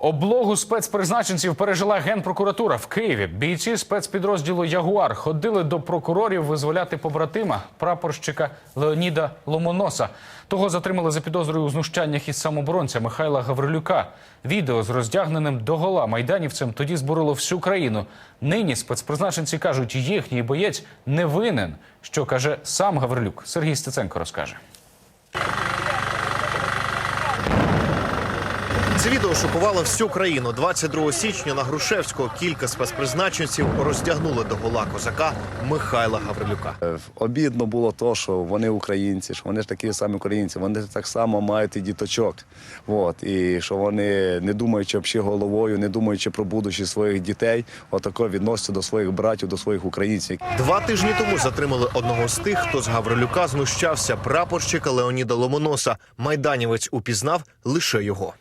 Облогу спецпризначенців пережила генпрокуратура в Києві. Бійці спецпідрозділу Ягуар ходили до прокурорів визволяти побратима прапорщика Леоніда Ломоноса. Того затримали за підозрою у знущаннях із самоборонця Михайла Гаврилюка. Відео з роздягненим догола майданівцем тоді збурило всю країну. Нині спецпризначенці кажуть, їхній боєць не винен. Що каже сам Гаврилюк. Сергій Стеценко розкаже. Це відео шокувало всю країну. 22 січня на Грушевського кілька спецпризначенців роздягнули до гола козака Михайла Гаврилюка. Е, Обідно було то, що вони українці, що вони ж такі самі українці, вони так само мають і діточок. От, і що вони, не думаючи взагалі головою, не думаючи про будущість своїх дітей, отако відносяться до своїх братів, до своїх українців. Два тижні тому затримали одного з тих, хто з Гаврилюка знущався прапорщика Леоніда Ломоноса. Майданівець упізнав лише його.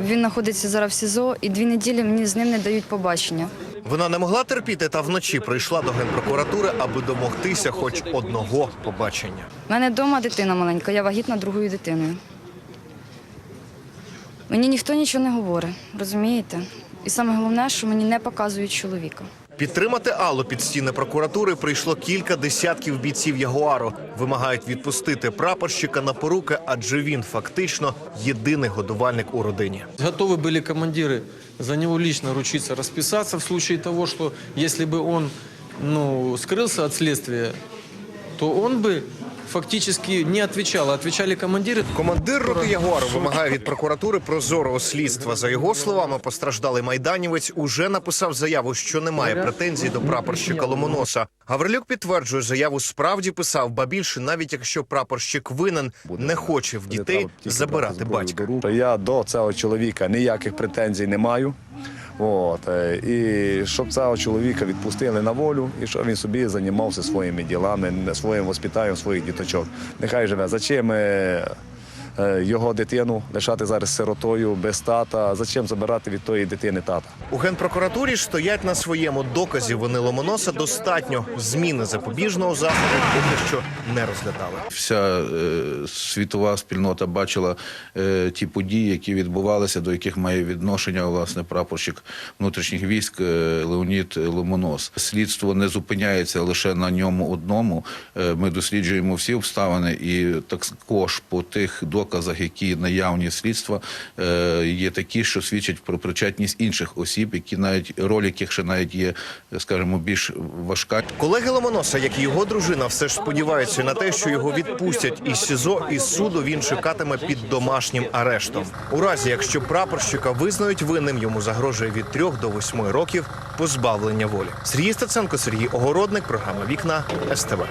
Він знаходиться зараз в СІЗО, і дві неділі мені з ним не дають побачення. Вона не могла терпіти та вночі прийшла до генпрокуратури, аби домогтися хоч одного побачення. У мене вдома дитина маленька, я вагітна другою дитиною. Мені ніхто нічого не говорить, розумієте? І саме головне, що мені не показують чоловіка. Підтримати Аллу під стіни прокуратури прийшло кілька десятків бійців Ягуару. Вимагають відпустити прапорщика на поруки, адже він фактично єдиний годувальник у родині. Готовы были командиры за него лично ручиться, расписаться в случае того, что если бы он ну, скрылся от следствия, то он бы фактически не отвечал, а отвечали командиры. Командир роти Ягуару вимагає від прокуратури прозорого слідства. За його словами, постраждалий майданівець уже написав заяву, що немає претензій до прапорщика Ломоноса. Гаврилюк підтверджує, заяву справді писав, ба більше, навіть якщо прапорщик винен, не хоче в дітей забирати батька. Я до цього чоловіка ніяких претензій не маю. От, е, і щоб цього чоловіка відпустили на волю, і щоб він собі займався своїми ділами, своїм воспитанням своїх діточок. Нехай живе. Зачем е, його дитину лишати зараз сиротою без тата? Зачем забирати від тої дитини тата? У генпрокуратурі ж стоять на своєму доказів вини Ломоноса достатньо. Зміни запобіжного заходу поки що не розглядали. Вся е, світова спільнота бачила е, ті події, які відбувалися, до яких має відношення власне прапорщик внутрішніх військ е, Леонід Ломонос. Слідство не зупиняється лише на ньому одному. Е, ми досліджуємо всі обставини, і також по тих доказах, які наявні слідства, е, є такі, що свідчать про причетність інших осіб, які навіть роль яких ще навіть є, скажімо, більш важка. Колеги Ломоноса, як і його дружина, все ж сподіваються на те, що його відпустять із СІЗО і суду він чекатиме під домашнім арештом. У разі, якщо прапорщика визнають винним, йому загрожує від 3 до 8 років позбавлення волі. Сергій Стеценко, Сергій Огородник, програма Вікна СТВ.